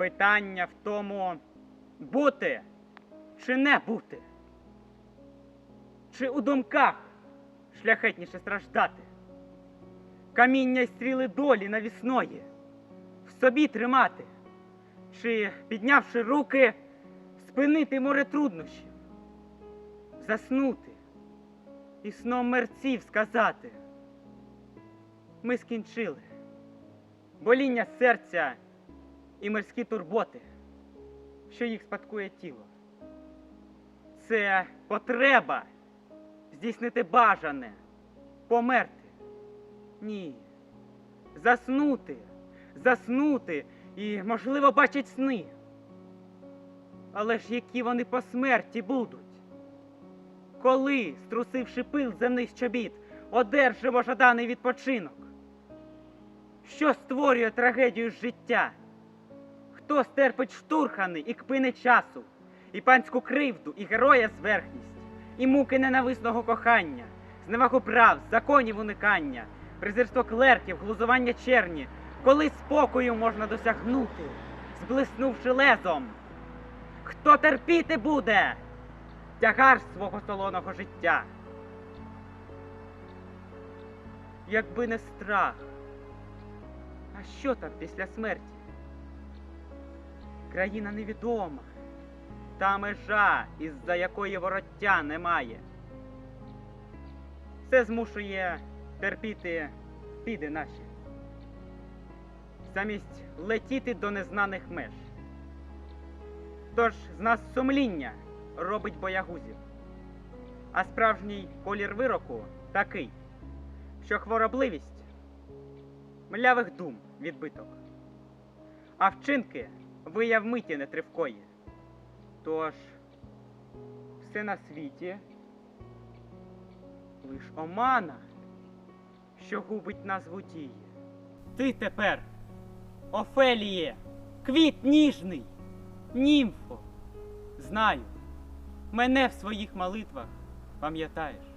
Питання в тому, бути чи не бути. Чи у думках шляхетніше страждати? Каміння й стріли долі навісної в собі тримати, чи, піднявши руки, спинити море труднощів, заснути і сном мерців сказати. Ми скінчили боління серця і морські турботи, що їх спадкує тіло. Це потреба здійснити бажане, померти. Ні. Заснути, заснути і, можливо, бачить сни. Але ж які вони по смерті будуть? Коли, струсивши пил земних чобіт, одержимо жаданий відпочинок? Що створює трагедію життя? Хто стерпить штурхани і кпини часу, і панську кривду, і героя зверхність, і муки ненависного кохання, зневагу прав, законів уникання, презирство клерків, глузування черні, коли спокою можна досягнути, зблиснувши лезом? Хто терпіти буде тягар свого солоного життя? Якби не страх, а що там після смерті? Країна невідома, та межа, із-за якої вороття немає. Це змушує терпіти піди наші, замість летіти до незнаних меж. Тож з нас сумління робить боягузів, а справжній колір вироку такий, що хворобливість млявих дум відбиток, а вчинки вияв миті нетривкої. Тож все на світі лиш омана, що губить назву дії. Ти тепер, Офеліє, квіт ніжний, німфо, знаю, мене в своїх молитвах пам'ятаєш.